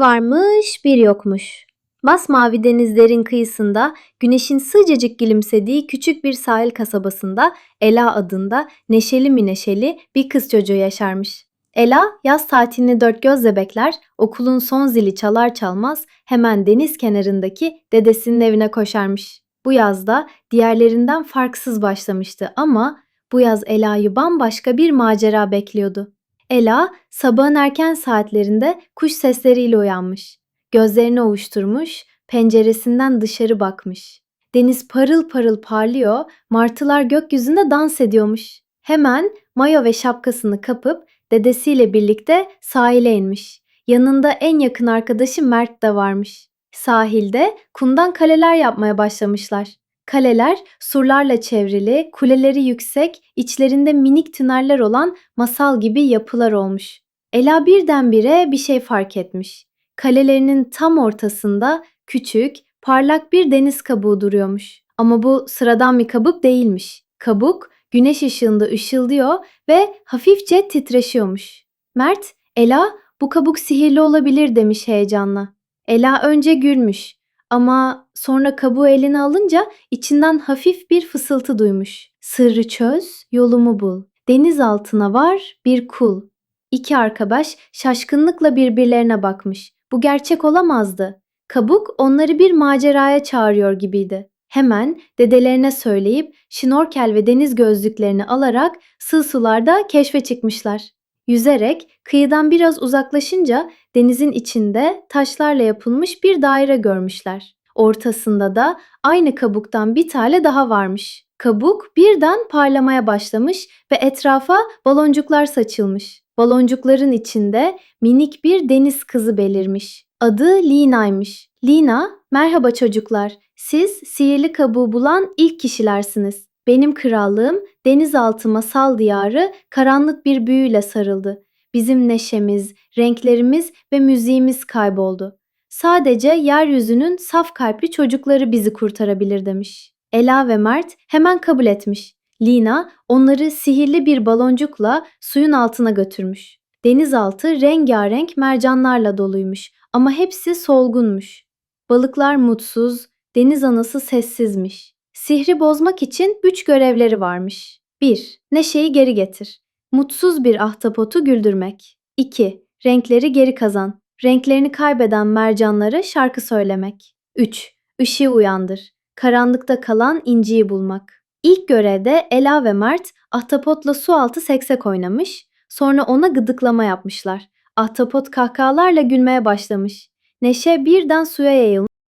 varmış bir yokmuş. Masmavi denizlerin kıyısında güneşin sıcacık gülümsediği küçük bir sahil kasabasında Ela adında neşeli mi neşeli bir kız çocuğu yaşarmış. Ela yaz tatilini dört gözle bekler, okulun son zili çalar çalmaz hemen deniz kenarındaki dedesinin evine koşarmış. Bu yazda diğerlerinden farksız başlamıştı ama bu yaz Ela'yı bambaşka bir macera bekliyordu. Ela sabahın erken saatlerinde kuş sesleriyle uyanmış. Gözlerini ovuşturmuş, penceresinden dışarı bakmış. Deniz parıl parıl parlıyor, martılar gökyüzünde dans ediyormuş. Hemen mayo ve şapkasını kapıp dedesiyle birlikte sahile inmiş. Yanında en yakın arkadaşı Mert de varmış. Sahilde kumdan kaleler yapmaya başlamışlar. Kaleler surlarla çevrili, kuleleri yüksek, içlerinde minik tüneller olan masal gibi yapılar olmuş. Ela birdenbire bir şey fark etmiş. Kalelerinin tam ortasında küçük, parlak bir deniz kabuğu duruyormuş. Ama bu sıradan bir kabuk değilmiş. Kabuk güneş ışığında ışıldıyor ve hafifçe titreşiyormuş. Mert, Ela bu kabuk sihirli olabilir demiş heyecanla. Ela önce gülmüş ama sonra kabuğu eline alınca içinden hafif bir fısıltı duymuş. Sırrı çöz, yolumu bul. Deniz altına var bir kul. İki arkadaş şaşkınlıkla birbirlerine bakmış. Bu gerçek olamazdı. Kabuk onları bir maceraya çağırıyor gibiydi. Hemen dedelerine söyleyip şnorkel ve deniz gözlüklerini alarak sığ sularda keşfe çıkmışlar. Yüzerek kıyıdan biraz uzaklaşınca denizin içinde taşlarla yapılmış bir daire görmüşler. Ortasında da aynı kabuktan bir tane daha varmış. Kabuk birden parlamaya başlamış ve etrafa baloncuklar saçılmış. Baloncukların içinde minik bir deniz kızı belirmiş. Adı Lina'ymış. Lina, merhaba çocuklar. Siz sihirli kabuğu bulan ilk kişilersiniz. Benim krallığım denizaltı masal diyarı karanlık bir büyüyle sarıldı. Bizim neşemiz, renklerimiz ve müziğimiz kayboldu. Sadece yeryüzünün saf kalpli çocukları bizi kurtarabilir demiş. Ela ve Mert hemen kabul etmiş. Lina onları sihirli bir baloncukla suyun altına götürmüş. Denizaltı rengarenk mercanlarla doluymuş ama hepsi solgunmuş. Balıklar mutsuz, deniz anası sessizmiş. Sihri bozmak için üç görevleri varmış. 1. Neşeyi geri getir. Mutsuz bir ahtapotu güldürmek. 2. Renkleri geri kazan. Renklerini kaybeden mercanlara şarkı söylemek. 3. Işığı uyandır. Karanlıkta kalan inciyi bulmak. İlk görevde Ela ve Mert ahtapotla su altı seksek oynamış, sonra ona gıdıklama yapmışlar. Ahtapot kahkahalarla gülmeye başlamış. Neşe birden suya yayılmış